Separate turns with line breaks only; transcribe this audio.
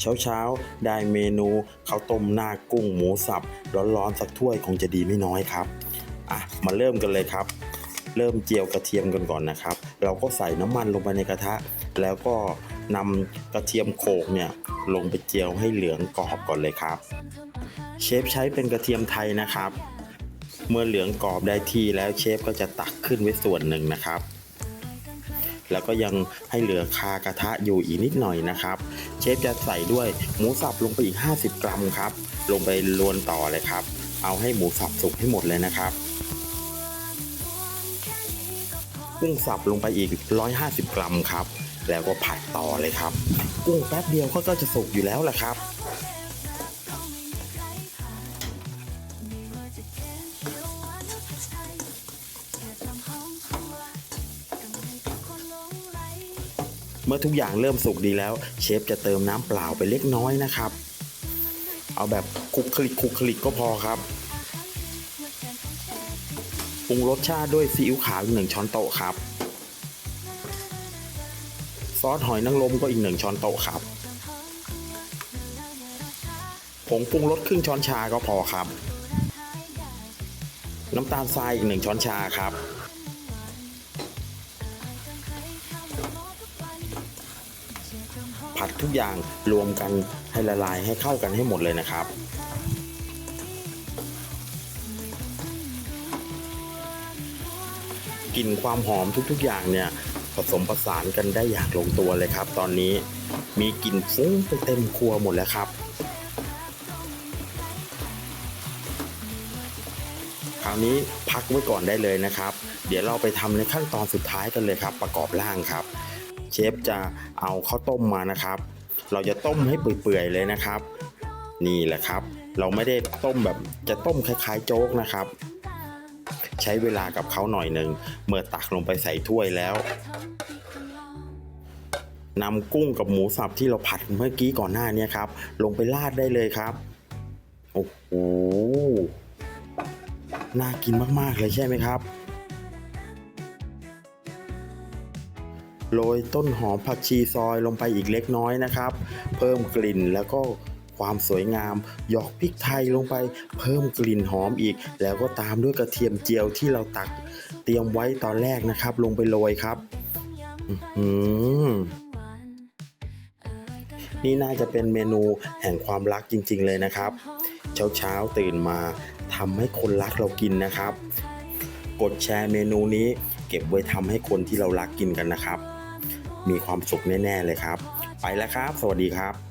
เช้าเช้าๆได้เมนูข้าวต้มหน้ากุ้งหมูสับ ร้อนๆสักถ้วยคงจะดีไม่น้อยครับอะมาเริ่มกันเลยครับ เริ่มเจียวกระเทียมกันก่อนนะครับ เราก็ใส่น้ำมันลงไปในกระทะ แล้วก็นำกระเทียมโขลกเนี่ยลงไปเจียวให้เหลืองกรอบก่อนเลยครับ เชฟใช้เป็นกระเทียมไทยนะครับ เมื่อเหลืองกรอบได้ที่แล้วเชฟก็จะตักขึ้นไว้ส่วนหนึ่งนะครับ แล้วก็ยังให้เหลือคากระทะอยู่อีกนิดหน่อยนะครับ เชฟจะใส่ด้วยหมูสับลงไปอีก 50 กรัมครับ ลงไปลวนต่อเลยครับ เอาให้หมูสับสุกให้หมดเลยนะครับกุ้งสับลงไปอีก 150 กรัมครับ แล้วก็ผัดต่อเลยครับ กุ้งแป๊บเดียวก็จะสุกอยู่แล้วแหละครับ มื่อทุกอย่างเริ่มสุกดีแล้ว เชฟจะเติมน้ำเปล่าไปเล็กน้อยนะครับ เอาแบบคลุกคลิกคลุกคลิกก็พอครับปรุงรสชาติด้วยซีอิ๊วขาวอีกหนึ่งช้อนโต๊ะครับ ซอสหอยนางรมก็อีกหนึ่งช้อนโต๊ะครับผงปรุงรสครึ่งช้อนชาก็พอครับ น้ำตาลทรายอีกหนึ่งช้อนชาครับ ผัดทุกอย่างรวมกันให้ละลายให้เข้ากันให้หมดเลยนะครับกลิ่นความหอมทุกๆอย่างเนี่ยผสมผสานกันได้อย่างลงตัวเลยครับ ตอนนี้มีกลิ่นฟุ้งไปเต็มครัวหมดแล้วครับ คราวนี้พักไว้ก่อนได้เลยนะครับ เดี๋ยวเราไปทำในขั้นตอนสุดท้ายกันเลยครับ ประกอบร่างครับ เชฟจะเอาข้าวต้มมานะครับ เราจะต้มให้เปื่อยๆเลยนะครับ นี่แหละครับ เราไม่ได้ต้มแบบจะต้มคล้ายๆโจ๊กนะครับ ใช้เวลากับเขาหน่อยหนึ่งเมื่อตักลงไปใส่ถ้วยแล้วนำกุ้งกับหมูสับที่เราผัดเมื่อกี้ก่อนหน้านี้ครับ ลงไปราดได้เลยครับโอ้โหน่ากินมากๆเลยใช่ไหมครับ โรยต้นหอมผักชีซอยลงไปอีกเล็กน้อยนะครับ เพิ่มกลิ่นแล้วก็ความสวยงาม หยอกพริกไทยลงไป เพิ่มกลิ่นหอมอีก แล้วก็ตามด้วยกระเทียมเจียวที่เราตักเตรียมไว้ตอนแรกนะครับ ลงไปโรยครับนี่น่าจะเป็นเมนูแห่งความรักจริง ๆ เลยนะครับ เช้าเช้าๆตื่นมาทำให้คนรักเรากินนะครับ กดแชร์เมนูนี้เก็บไว้ทำให้คนที่เรารักกินกันนะครับ มีความสุขแน่ ๆ เลยครับ ไปแล้วครับ สวัสดีครับ